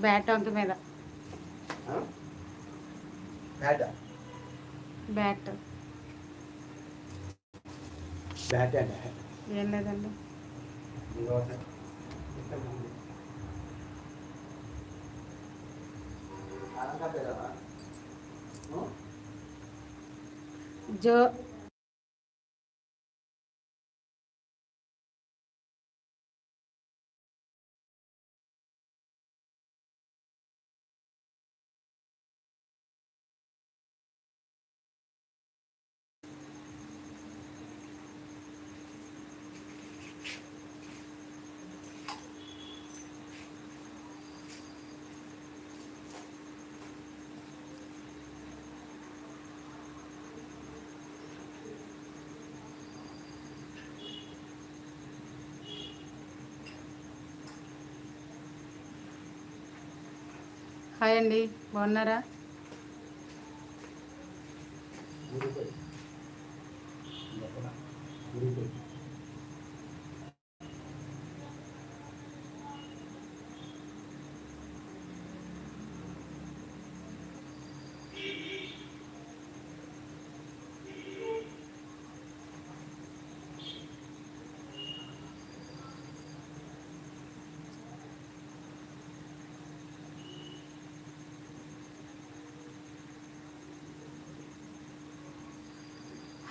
Bat వంక మీద bat bat bat అంటే ఏం లేదండి జో హాయ్ అండి బాగున్నారా?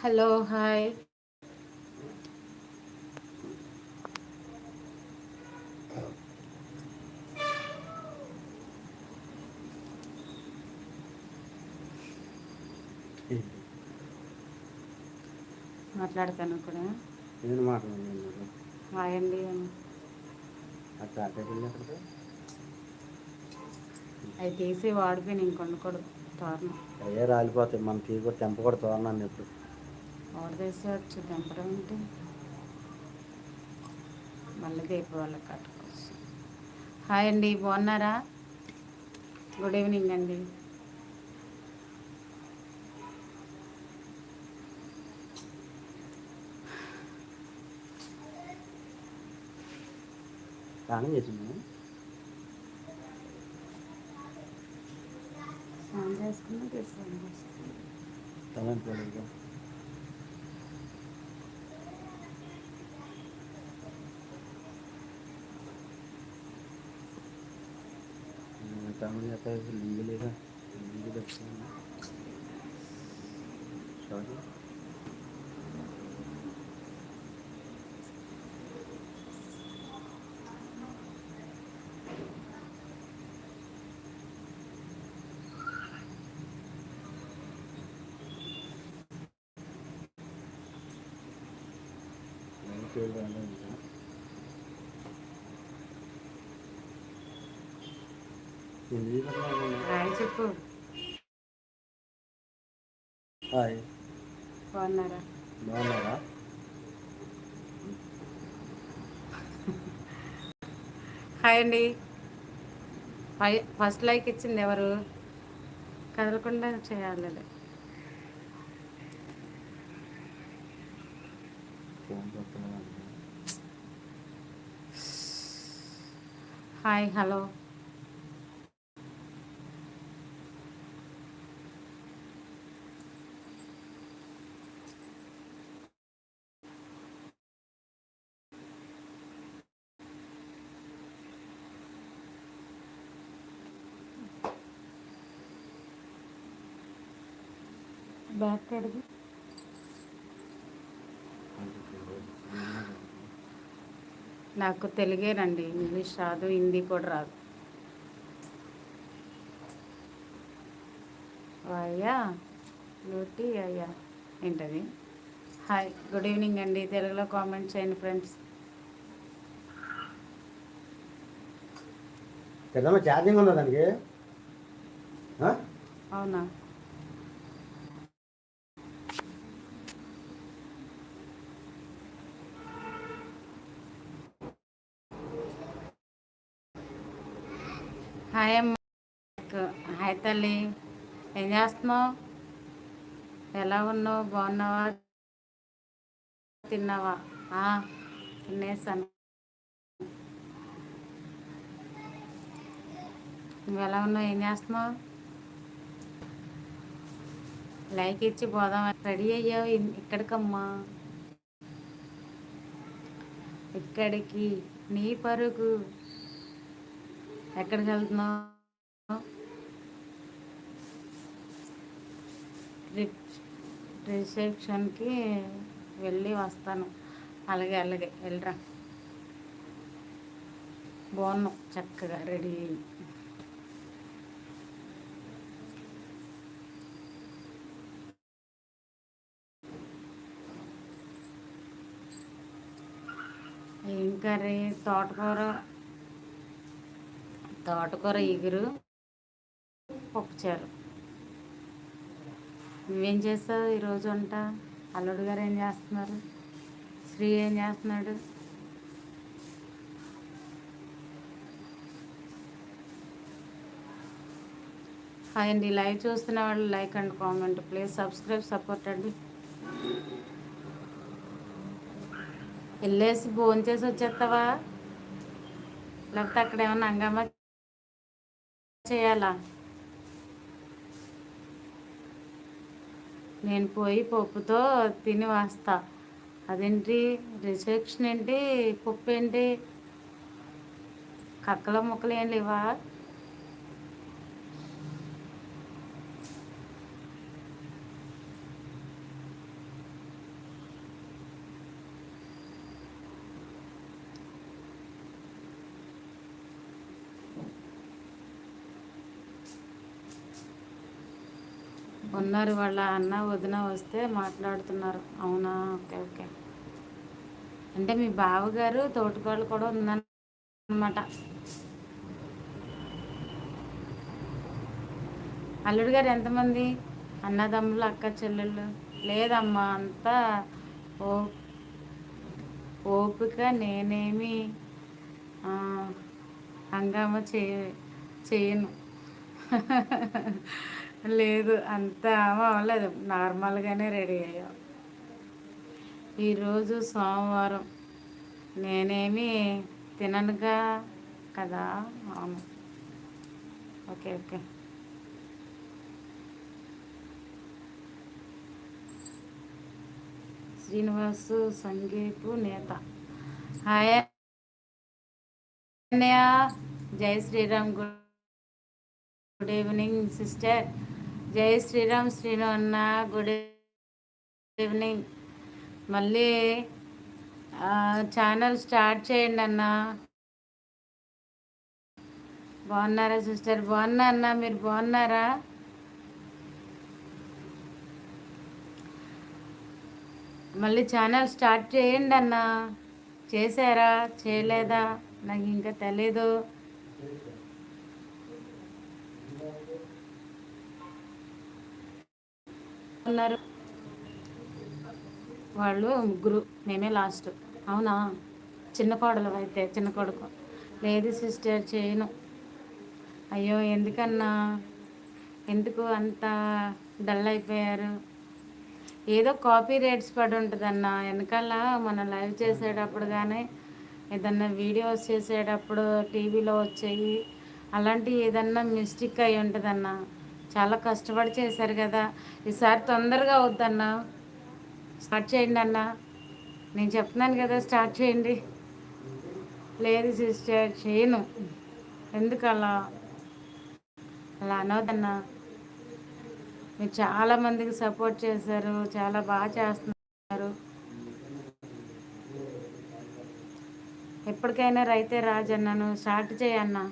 Hello hi. మాట్లాడతాను కూడా నేను మాట్లాడుతున్నాను హాయ్ అండి అవి తీసి వాడిపోయి నేను కొనుక్కోడు తోరణం అయ్యే రాలిపోతాయి. మనం తీసి తెంప కూడా తోరణాన్ని ఎప్పుడు వాడు తీసేవచ్చు తెంపడం అంటే మళ్ళీ దీపం వాళ్ళకి కట్టుకోవచ్చు హాయ్ అండి బాగున్నారా? గుడ్ ఈవినింగ్ అండి. స్నానం చేసింది? స్నానం చేసుకున్నా काम हो जाता है फिर लीगल लेगा legal sorry Thank you very. Hi చెప్పు. హాయ్. బాగున్నారా? బాగున్నారా? హాయ్ అండి. ఫస్ట్ లైక్ ఇచ్చింది ఎవరు? కదలకుండా చేయాలి. Hi hello. బ్యాక్ అడుగు నాకు తెలుగేనండి ఇంగ్లీష్ రాదు హిందీ కూడా రాదు. అయ్యా లూటి అయ్యా ఏంటది? హాయ్ గుడ్ ఈవినింగ్ అండి. తెలుగులో కామెంట్ చేయండి ఫ్రెండ్స్. ఛార్జింగ్ ఉందా దానికి? అవునా? హాయ్ హాయ్ తల్లి. ఏం చేస్తున్నావు? ఎలా ఉన్నావు? బాగున్నావా? తిన్నావా? ఆ, తినేసాను. నువ్వు ఎలా ఉన్నావు? ఏం చేస్తున్నావు? లైక్ ఇచ్చి పోదాం. రెడీ అయ్యావు ఇక్కడికమ్మా. ఇక్కడికి నీ పరుగు. ఎక్కడికి వెళ్తున్నావు? రిసెప్షన్కి వెళ్ళి వస్తాను. అలాగే అలాగే. వెళ్ళరా? బాగున్నాం. చక్కగా రెడీ ఇంకా ఏం కర్రీ? తోటకూర తోటకూర ఇగురు పప్పుచారు. నువ్వేం చేస్తావు ఈరోజు వంట? అల్లుడు గారు ఏం చేస్తున్నారు? శ్రీ ఏం చేస్తున్నాడు? హాయ్ అండి లైవ్ చూస్తున్న వాళ్ళు like and comment. Please subscribe support అండి. వెళ్ళేసి భోజనం చేసి వచ్చేస్తావా? లేకపోతే అక్కడ ఏమైనా హంగామా? చేయాలా? నేను పోయి పప్పుతో తిని వస్తా. అదేంటి? రిసెప్షన్ ఏంటి? పప్పు ఏంటి? కక్కల ముక్కలు ఏం లేవా? ఉన్నారు వాళ్ళ అన్న వదిన వస్తే మాట్లాడుతున్నారు. అవునా? Okay okay. అంటే మీ బావగారు తోటకోళ్ళు కూడా ఉందన్నమాట. అల్లుడు గారు ఎంతమంది? అన్నదమ్ములు అక్క చెల్లెళ్ళు? లేదమ్మా అంతా ఓ ఓపిక నేనేమి హంగామా చేయ చేయను. లేదు అంత అవ్వలేదు నార్మల్గానే రెడీ అయ్యాం. ఈరోజు సోమవారం. నేనేమి తిననుగా కదా అవును. Okay okay. శ్రీనివాసు సంగీపు నేత. హాయ్ జై శ్రీరామ్ గురు గుడ్ ఈవినింగ్ సిస్టర్ జై శ్రీరామ్ శ్రీను అన్న గుడ్ ఈవినింగ్ మళ్ళీ ఛానల్ స్టార్ట్ చేయండి అన్న. బాగున్నారా సిస్టర్ బాగున్నా అన్న మీరు బాగున్నారా? మళ్ళీ ఛానల్ స్టార్ట్ చేయండి అన్న. చేశారా? చేయలేదా? నాకు ఇంకా తెలీదు. ఉన్నారు. వాళ్ళు ముగ్గురు మేమే లాస్ట్ అవునా? చిన్న కోడలు అయితే చిన్న కొడుకు. లేదు సిస్టర్ చేయను. అయ్యో ఎందుకన్నా? ఎందుకు అంత డల్ అయిపోయారు? ఏదో కాపీ రేట్స్ పడి ఉంటుందన్న. వెనకాల మనం లైవ్ చేసేటప్పుడు కానీ ఏదన్నా వీడియోస్ చేసేటప్పుడు టీవీలో వచ్చాయి. అలాంటి ఏదన్నా మిస్టేక్ అయి ఉంటుందన్నా. చాలా కష్టపడి చేశారు కదా. ఈసారి తొందరగా అవుద్దన్నా. స్టార్ట్ చేయండి అన్న. నేను చెప్తున్నాను కదా స్టార్ట్ చేయండి. లేదు సిస్టర్ చేయను. ఎందుకు అలా అలా అనవద్దన్నా మీరు చాలా మందికి సపోర్ట్ చేశారు చాలా బాగా చేస్తున్నారు. ఎప్పటికైనా రైతే రాజన్నాను స్టార్ట్ చేయన్నా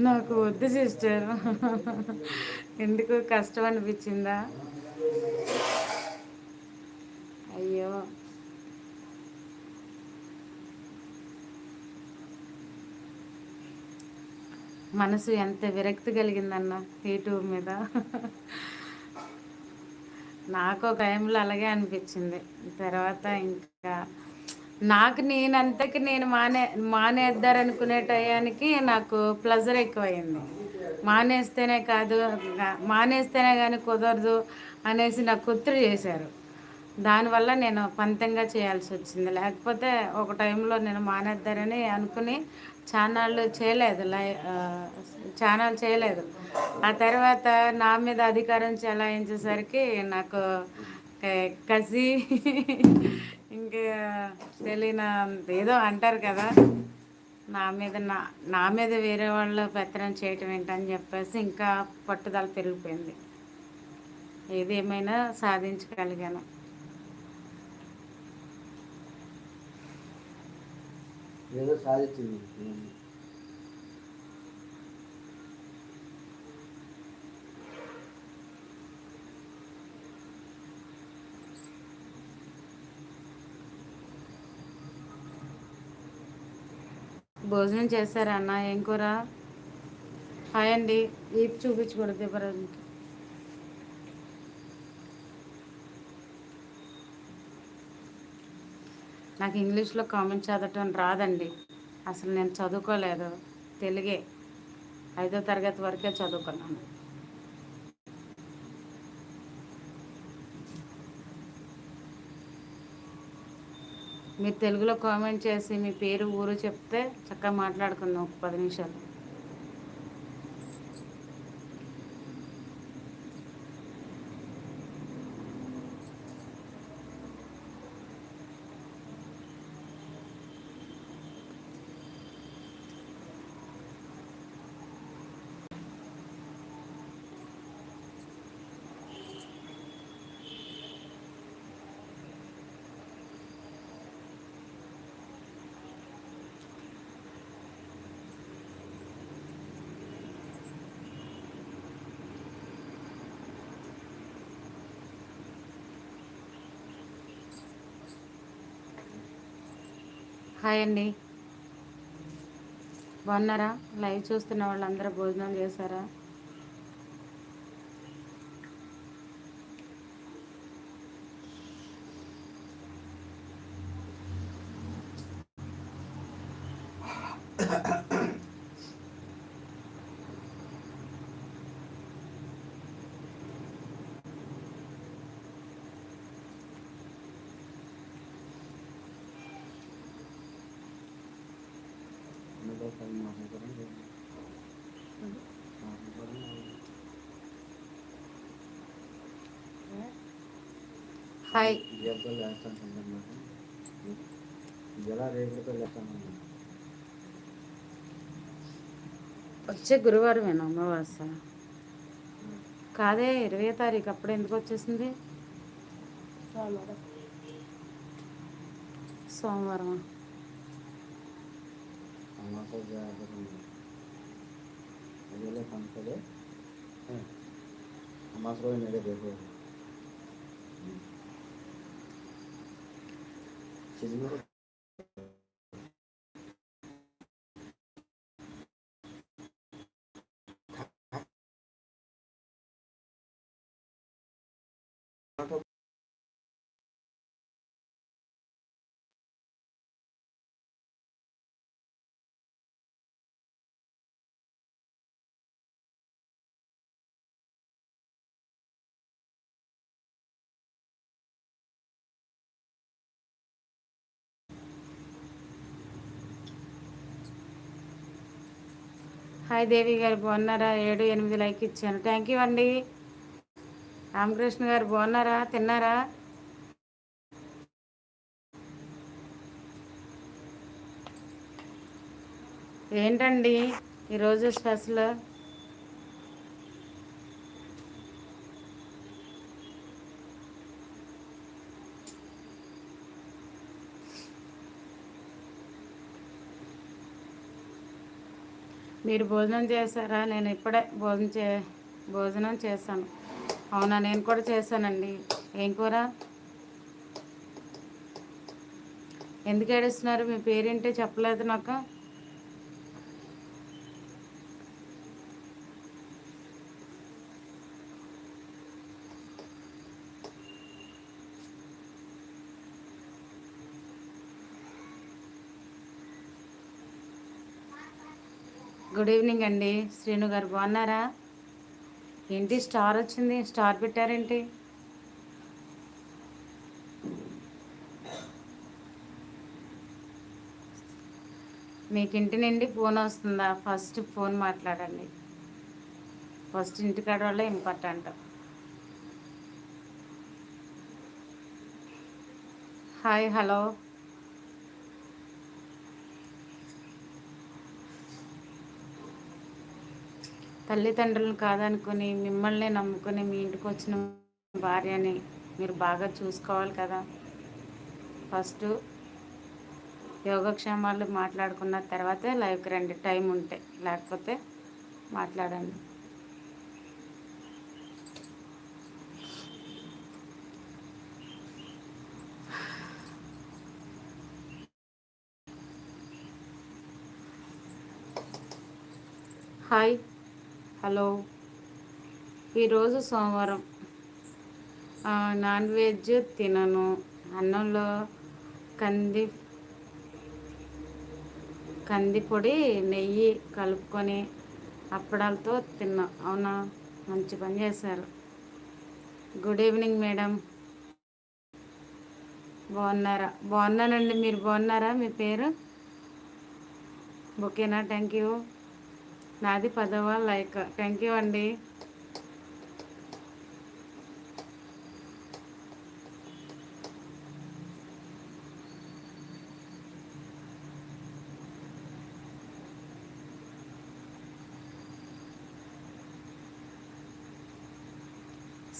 నాకు వద్దు సిస్టర్. ఎందుకు కష్టం అనిపించిందా? అయ్యో. మనసు ఎంత విరక్తి కలిగిందన్న యూట్యూబ్ మీద. నాకు ఒక టైంలో అలాగే అనిపించింది. తర్వాత ఇంకా నాకు నేనంతకి నేను మానే మానేద్దారనుకునే టయానికి నాకు ప్లెజర్ ఎక్కువైంది. మానేస్తేనే కాదు మానేస్తేనే కానీ కుదరదు అనేసి నాకు ఒత్తిడి చేశారు. దానివల్ల నేను పంతంగా చేయాల్సి వచ్చింది. లేకపోతే ఒక టైంలో నేను మానేద్దారని అనుకుని ఛానళ్ళు చేయలేదు లై ఛానల్ చేయలేదు. ఆ తర్వాత నా మీద అధికారం చెలాయించేసరికి నాకు కసి ఇంకా తెలియని ఏదో అంటారు కదా నా మీద నా నా మీద వేరే వాళ్ళు పెత్తనం చేయటం ఏంటని చెప్పేసి ఇంకా పట్టుదల పెరిగిపోయింది. ఏదేమైనా సాధించగలిగాను. ఏదో సాధించింది. భోజనం చేశారా అన్న ఏం కూర? హాయ్ అండి ఈపు చూపించకూడదు ఇవ్వరాజు నాకు ఇంగ్లీష్లో కామెంట్ చదవటం రాదండి. అసలు నేను చదువుకోలేదు. తెలుగే. ఐదో తరగతి వరకే చదువుకున్నాను. మీరు తెలుగులో కామెంట్ చేసి మీ పేరు ఊరు చెప్తే చక్కగా మాట్లాడుకుందాం ఒక పది నిమిషాలు. హాయ్ అండి. బాగున్నారా? లైవ్ చూస్తున్న వాళ్ళందరూ భోజనం చేశారా? హాయ్. వచ్చే గురువారమేనా అమావాస కాదే ఇరవై తారీఖు అప్పుడు ఎందుకు వచ్చేసింది? సోమవారం. అమాస 其实 హాయ్ దేవి గారు బాగున్నారా? ఏడు ఎనిమిది లైక్ ఇచ్చాను. థ్యాంక్ యూ అండి. రామకృష్ణ గారు బాగున్నారా? తిన్నారా? ఏంటండి ఈరోజు స్పెషల్? మీరు భోజనం చేశారా? నేను ఇప్పుడే భోజనం చే భోజనం చేశాను. అవునా నేను కూడా చేశానండి. ఏం కూర? ఎందుకు ఏడుస్తున్నారు? మీ పేరేంటో చెప్పలేదు నాకు. గుడ్ ఈవినింగ్ అండి. శ్రీను గారు బాగున్నారా? ఏంటి స్టార్ వచ్చింది? స్టార్ పెట్టారేంటి? మీకు ఇంటి నుండి ఫోన్ వస్తుందా? ఫస్ట్ ఫోన్ మాట్లాడండి. ఫస్ట్ ఇంటికాడ వల్ల ఇంపార్టెంట్. Hi hello. తల్లిదండ్రులను కాదనుకుని మిమ్మల్ని నమ్ముకుని మీ ఇంటికి వచ్చిన భార్యని మీరు బాగా చూసుకోవాలి కదా. ఫస్ట్ యోగక్షేమాలు మాట్లాడుకున్న తర్వాతే లైవ్కి రండి టైం ఉంటే లేకపోతే మాట్లాడండి. హాయ్. హలో. ఈరోజు సోమవారం. నాన్ వెజ్ తినను. అన్నంలో కంది కందిపొడి నెయ్యి కలుపుకొని అప్పడాలతో తిన్నా. అవునా? మంచి పని చేశారు. Good evening madam. బాగున్నారా? బాగున్నానండి. మీరు బాగున్నారా? మీ పేరు? ఓకేనా? Thank you. నాది పదవ లైక్. థ్యాంక్ యూ అండి.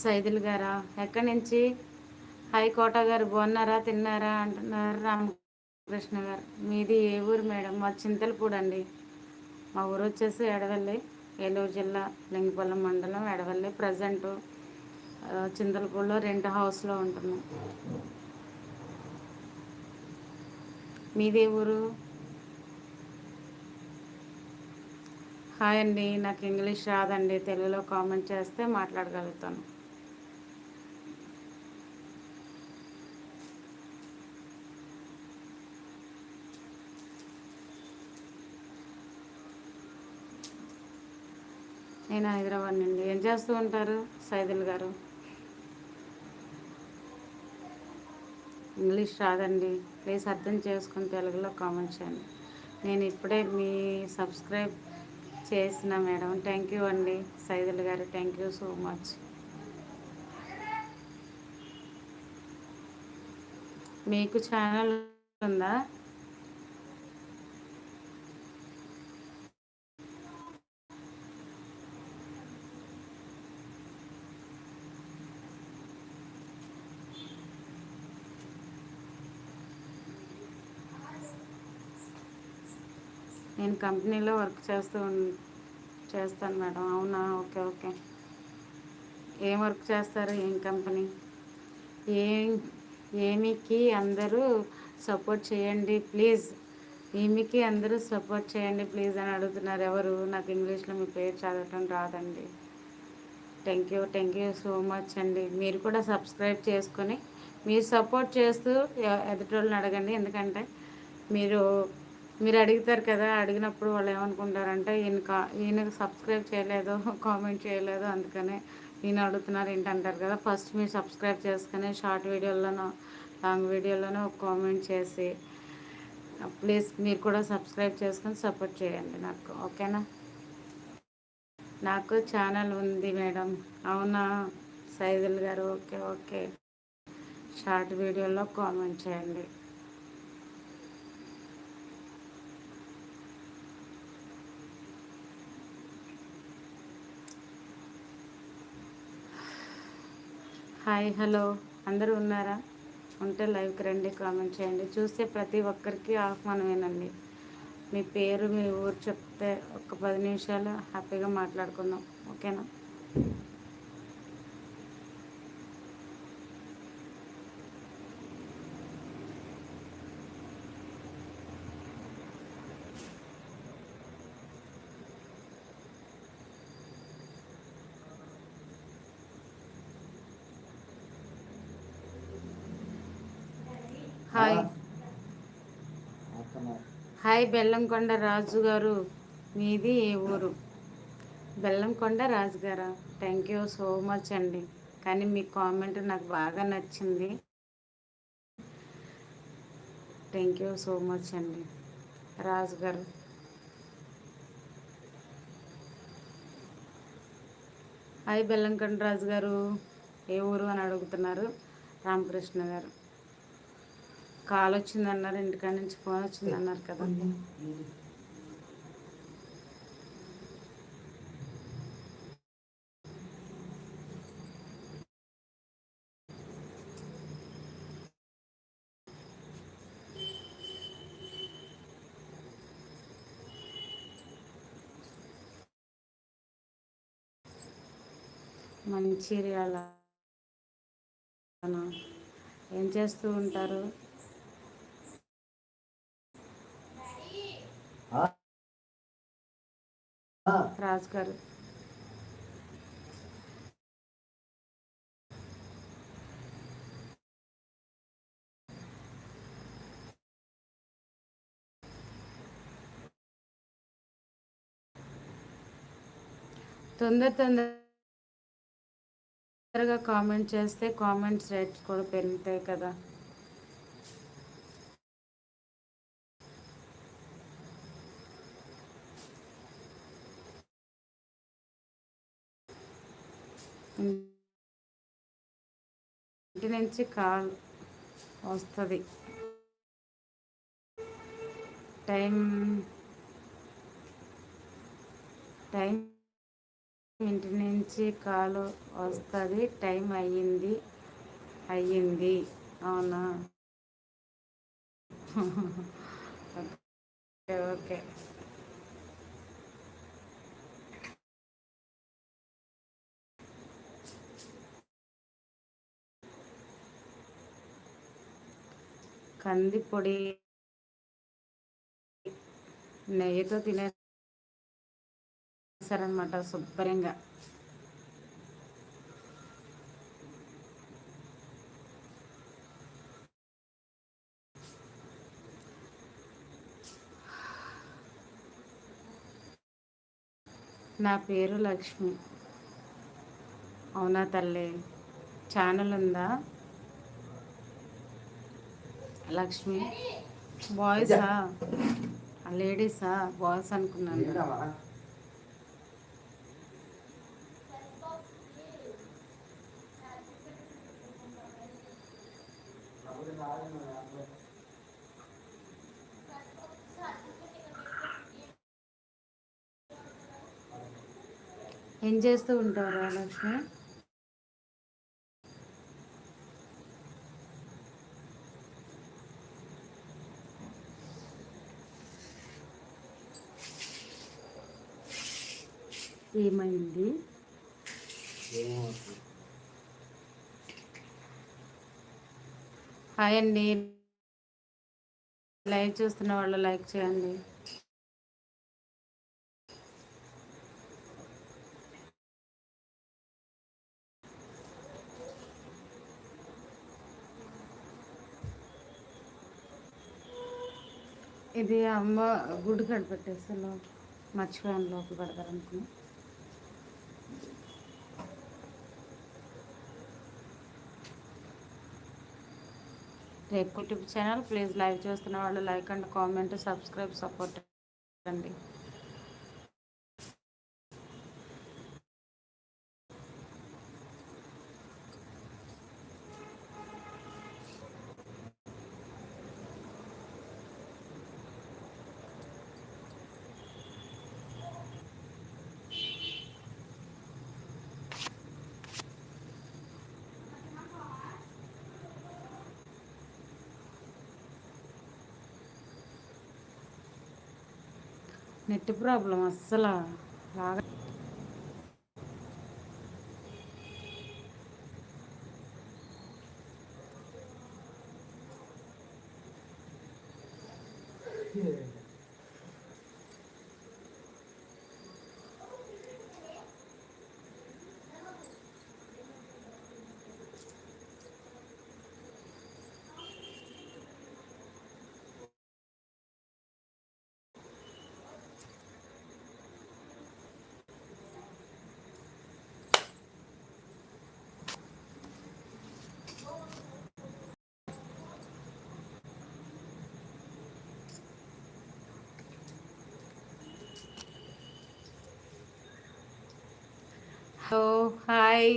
సైదుల్ గారా ఎక్కడి నుంచి? హాయ్ కోట గారు బాగున్నారా తిన్నారా అంటున్నారు రామకృష్ణ గారు. మీది ఏ ఊరు మేడం? మా చింతలపూడండి. మా ఊరు వచ్చేసి ఎడవల్లి ఏలూరు జిల్లా లింగపల్లం మండలం ఎడవల్లి ప్రజెంట్ చింతలపూడిలో రెంట్ హౌస్లో ఉంటున్నాం. మీదే ఊరు? హాయ్ అండి నాకు ఇంగ్లీష్ రాదండి తెలుగులో కామెంట్ చేస్తే మాట్లాడగలుగుతాను. నేను హైదరాబాద్ నుండి. ఏం చేస్తూ ఉంటారు సైదుల్ గారు? ఇంగ్లీష్ రాదండి. ప్లీజ్ అర్థం చేసుకుని తెలుగులో కామెంట్ చేయండి. నేను ఇప్పుడే మీ సబ్స్క్రైబ్ చేసిన మేడం. థ్యాంక్ యూ అండి సైదుల్ గారు. Thank you so much. మీకు ఛానల్ ఉందా? నేను కంపెనీలో వర్క్ చేస్తూ ఉన్- చేస్తాను మేడం. అవునా? Okay okay. ఏం వర్క్ చేస్తారు? ఏం కంపెనీ? ఏం ఏమికి అందరూ సపోర్ట్ చేయండి ప్లీజ్. ఏమికి అందరూ సపోర్ట్ చేయండి ప్లీజ్ అని అడుగుతున్నారు ఎవరు? నాకు ఇంగ్లీష్లో మీ పేరు చదవటం రాదండి. Thank you thank you so much అండి. మీరు కూడా సబ్స్క్రైబ్ చేసుకొని మీరు సపోర్ట్ చేస్తూ ఎదుటోళ్ళని అడగండి. ఎందుకంటే మీరు మీరు అడుగుతారు కదా అడిగినప్పుడు వాళ్ళు ఏమనుకుంటారంటే ఈయన కా ఈయనకు సబ్స్క్రైబ్ చేయలేదు కామెంట్ చేయలేదు అందుకనే ఈయన అడుగుతున్నారు ఏంటంటారు కదా ఫస్ట్ మీరు సబ్స్క్రైబ్ చేసుకొని షార్ట్ వీడియోలోనో లాంగ్ వీడియోలోనో ఒక కామెంట్ చేసి ప్లీజ్ మీరు కూడా సబ్స్క్రైబ్ చేసుకొని సపోర్ట్ చేయండి నాకు ఓకేనా నాకు ఛానల్ ఉంది మేడం. అవునా? సైదుల్ గారు ఓకే ఓకే షార్ట్ వీడియోలో కామెంట్ చేయండి. Hi hello. అందరూ ఉన్నారా? ఉంటే లైవ్కి రండి కామెంట్ చేయండి. చూస్తే ప్రతి ఒక్కరికి ఆహ్వానమేనండి. మీ పేరు మీ ఊరు చెప్తే ఒక పది నిమిషాలు హ్యాపీగా మాట్లాడుకుందాం. ఓకేనా? హాయ్. హాయ్ బెల్లంకొండ రాజు గారు మీది ఏ ఊరు? బెల్లంకొండ రాజు గారా థ్యాంక్ యూ సో మచ్ అండి. కానీ మీ కామెంట్ నాకు బాగా నచ్చింది. థ్యాంక్ యూ సో మచ్ అండి. రాజు గారు హాయ్ బెల్లంకొండ రాజు గారు ఏ ఊరు అని అడుగుతున్నారు? రామకృష్ణ గారు. కాల్ వచ్చిందన్నారు ఇంటికాడ నుంచి ఫోన్ వచ్చింది అన్నారు కదా. మంచిర్యాల ఏం చేస్తూ ఉంటారు? రాజు గారు తొందర తొందరగా కామెంట్ చేస్తే కామెంట్స్ రేట్స్ కూడా పెరుగుతాయి కదా. ఇంటి నుంచి కాల్ వస్తుంది. టైం టైం ఇంటి నుంచి కాల్ వస్తుంది. టైం అయ్యింది అయ్యింది. అవునా? Okay okay. కంది పొడి నెయ్యితో తినేసారనమాట శుభ్రంగా. నా పేరు లక్ష్మి. అవునా తల్లి? ఛానల్ ఉందా? లక్ష్మి. బాయ్సా లేడీసా బాయ్స్ అనుకున్నాను. ఏం చేస్తూ ఉంటారా లక్ష్మి? ఏమైంది? హాయ్ అండి. లైవ్ చూస్తున్న వాళ్ళు లైక్ చేయండి. ఇది అమ్మ గుడ్డు కడిపెట్టేస్తే మర్చిపోయాను లోపల పెడతారనుకున్నా. రేపు యూట్యూబ్ ఛానల్ ప్లీజ్ లైవ్ చూస్తున్న వాళ్ళు like and comment subscribe support అండి. నెట్ ప్రాబ్లం అస్సలు బాగా ఓ హాయ్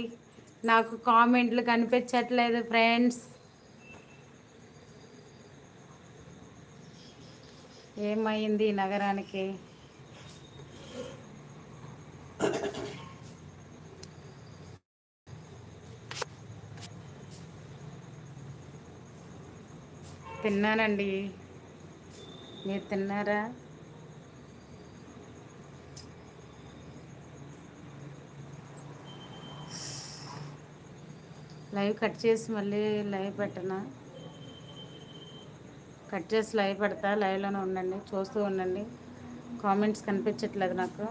నాకు కామెంట్లు కనిపించట్లేదు ఫ్రెండ్స్ ఏమైంది ఈ నగరానికి? తిన్నానండి. మీరు తిన్నారా? లైవ్ కట్ చేసి మళ్ళీ లైవ్ పెట్టనా? కట్ చేసి లైవ్ పెడతా లైవ్లోనే ఉండండి చూస్తూ ఉండండి. కామెంట్స్ కనిపించట్లేదు నాకు.